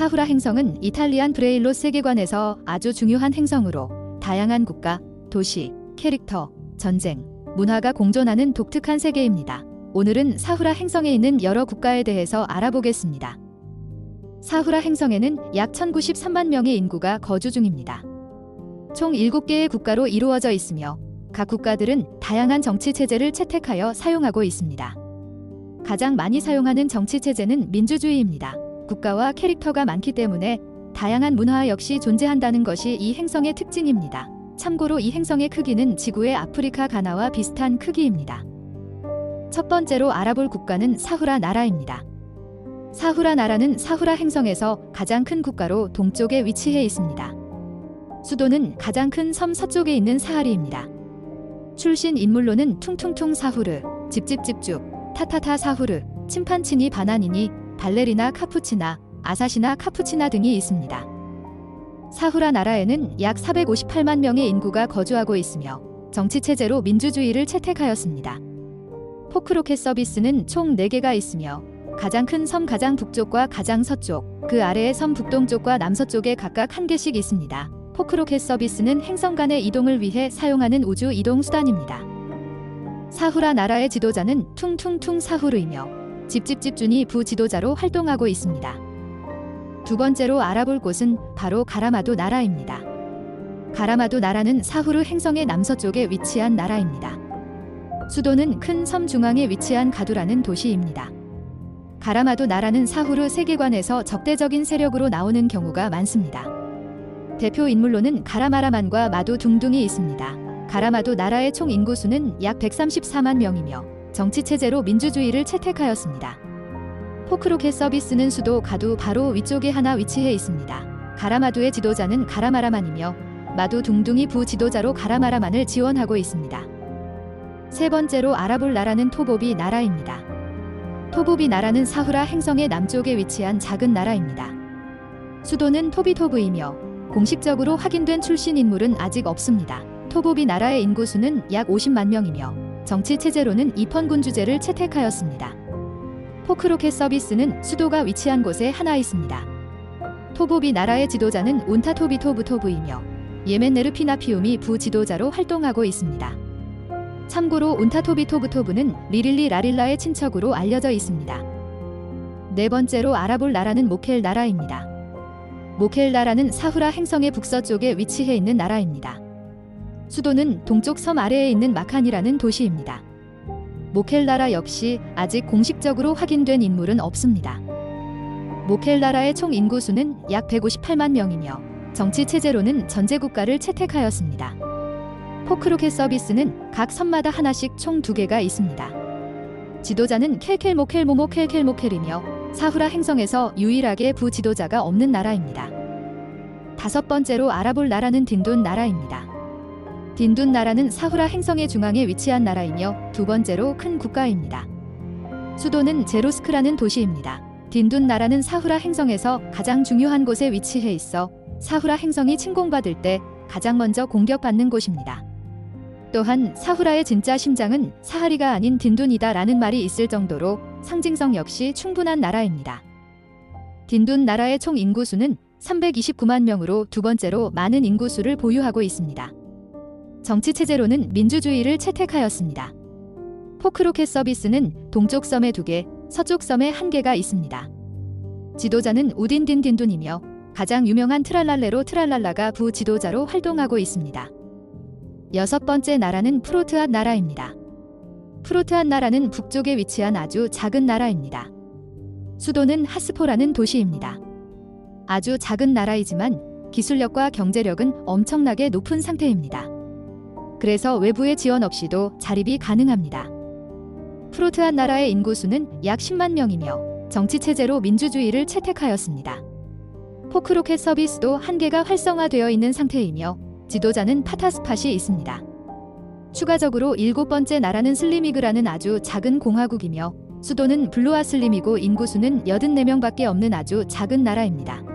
사후라 행성은 이탈리안 브레일로 세계관에서 아주 중요한 행성으로 다양한 국가, 도시, 캐릭터, 전쟁, 문화가 공존하는 독특한 세계입니다. 오늘은 사후라 행성에 있는 여러 국가에 대해서 알아보겠습니다. 사후라 행성에는 약 1093만 명의 인구가 거주 중입니다. 총 7개의 국가로 이루어져 있으며 각 국가들은 다양한 정치 체제를 채택하여 사용하고 있습니다. 가장 많이 사용하는 정치 체제는 민주주의입니다. 국가와 캐릭터가 많기 때문에 다양한 문화 역시 존재한다는 것이 이 행성의 특징입니다. 참고로 이 행성의 크기는 지구의 아프리카 가나와 비슷한 크기입니다. 첫 번째로 알아볼 국가는 사후라 나라입니다. 사후라 나라는 사후라 행성에서 가장 큰 국가로 동쪽에 위치해 있습니다. 수도는 가장 큰 섬 서쪽에 있는 사하리입니다. 출신 인물로는 퉁퉁퉁 사후르, 집집집죽, 타타타 사후르, 침판치니 바나니니, 발레리나 카푸치나, 아사시나 카푸치나 등이 있습니다. 사후라 나라에는 약 458만 명의 인구가 거주하고 있으며 정치체제로 민주주의를 채택하였습니다. 포크로켓 서비스는 총 4개가 있으며 가장 큰 섬 가장 북쪽과 가장 서쪽, 그 아래의 섬 북동쪽과 남서쪽에 각각 한 개씩 있습니다. 포크로켓 서비스는 행성 간의 이동을 위해 사용하는 우주 이동 수단입니다. 사후라 나라의 지도자는 퉁퉁퉁 사후르이며 집집집준이 부지도자로 활동하고 있습니다. 두 번째로 알아볼 곳은 바로 가라마도 나라입니다. 가라마도 나라는 사후르 행성의 남서쪽에 위치한 나라입니다. 수도는 큰 섬 중앙에 위치한 가두라는 도시입니다. 가라마도 나라는 사후르 세계관에서 적대적인 세력으로 나오는 경우가 많습니다. 대표 인물로는 가라마라만과 마도 둥둥이 있습니다. 가라마도 나라의 총 인구수는 약 134만 명이며 정치 체제로 민주주의를 채택하였습니다. 포크로켓 서비스는 수도 가두 바로 위쪽에 하나 위치해 있습니다. 가라마두의 지도자는 가라마라만이며 마두 둥둥이 부 지도자로 가라마라만을 지원하고 있습니다. 세 번째로 알아볼 나라는 토보비 나라입니다. 토보비 나라는 사후라 행성의 남쪽에 위치한 작은 나라입니다. 수도는 토비토브이며 공식적으로 확인된 출신 인물은 아직 없습니다. 토보비 나라의 인구수는 약 50만 명이며 정치 체제로는 입헌군 주제를 채택하였습니다. 포크로켓 서비스는 수도가 위치한 곳에 하나 있습니다. 토보비 나라의 지도자는 운타토비토브토브이며 예멘 네르피나피움이 부지도자로 활동하고 있습니다. 참고로 운타토비토브토브는 리릴리 라릴라의 친척으로 알려져 있습니다. 네 번째로 알아볼 나라는 모켈 나라입니다. 모켈 나라는 사후라 행성의 북서쪽에 위치해 있는 나라입니다. 수도는 동쪽 섬 아래에 있는 마칸이라는 도시입니다. 모켈 나라 역시 아직 공식적으로 확인된 인물은 없습니다. 모켈 나라의 총 인구수는 약 158만 명이며 정치 체제로는 전제 국가를 채택하였습니다. 포크로켓 서비스는 각 섬마다 하나씩 총 두 개가 있습니다. 지도자는 켈켈모켈모모 켈켈모켈이며 사후라 행성에서 유일하게 부지도자가 없는 나라입니다. 다섯 번째로 알아볼 나라는 딘둔 나라입니다. 딘둔 나라는 사후라 행성의 중앙에 위치한 나라이며 두 번째로 큰 국가입니다. 수도는 제로스크라는 도시입니다. 딘둔 나라는 사후라 행성에서 가장 중요한 곳에 위치해 있어 사후라 행성이 침공받을 때 가장 먼저 공격받는 곳입니다. 또한 사후라의 진짜 심장은 사하리가 아닌 딘둔이다 라는 말이 있을 정도로 상징성 역시 충분한 나라입니다. 딘둔 나라의 총 인구수는 329만 명으로 두 번째로 많은 인구수를 보유하고 있습니다. 정치 체제로는 민주주의를 채택하였습니다. 포크로켓 서비스는 동쪽 섬에 두 개, 서쪽 섬에 한 개가 있습니다. 지도자는 우딘딘 딘둔이며 가장 유명한 트랄랄레로 트랄랄라가 부 지도자로 활동하고 있습니다. 여섯 번째 나라는 프로트앗 나라입니다. 프로트앗 나라는 북쪽에 위치한 아주 작은 나라입니다. 수도는 하스포라는 도시입니다. 아주 작은 나라이지만 기술력과 경제력은 엄청나게 높은 상태입니다. 그래서 외부의 지원 없이도 자립이 가능합니다. 프로트앗 나라의 인구수는 약 10만 명이며 정치 체제로 민주주의를 채택하였습니다. 포크로켓 서비스도 한 개가 활성화되어 있는 상태이며 지도자는 파타스팟이 있습니다. 추가적으로 일곱 번째 나라는 슬리미그라는 아주 작은 공화국이며 수도는 블루아슬림이고 인구수는 84명밖에 없는 아주 작은 나라입니다.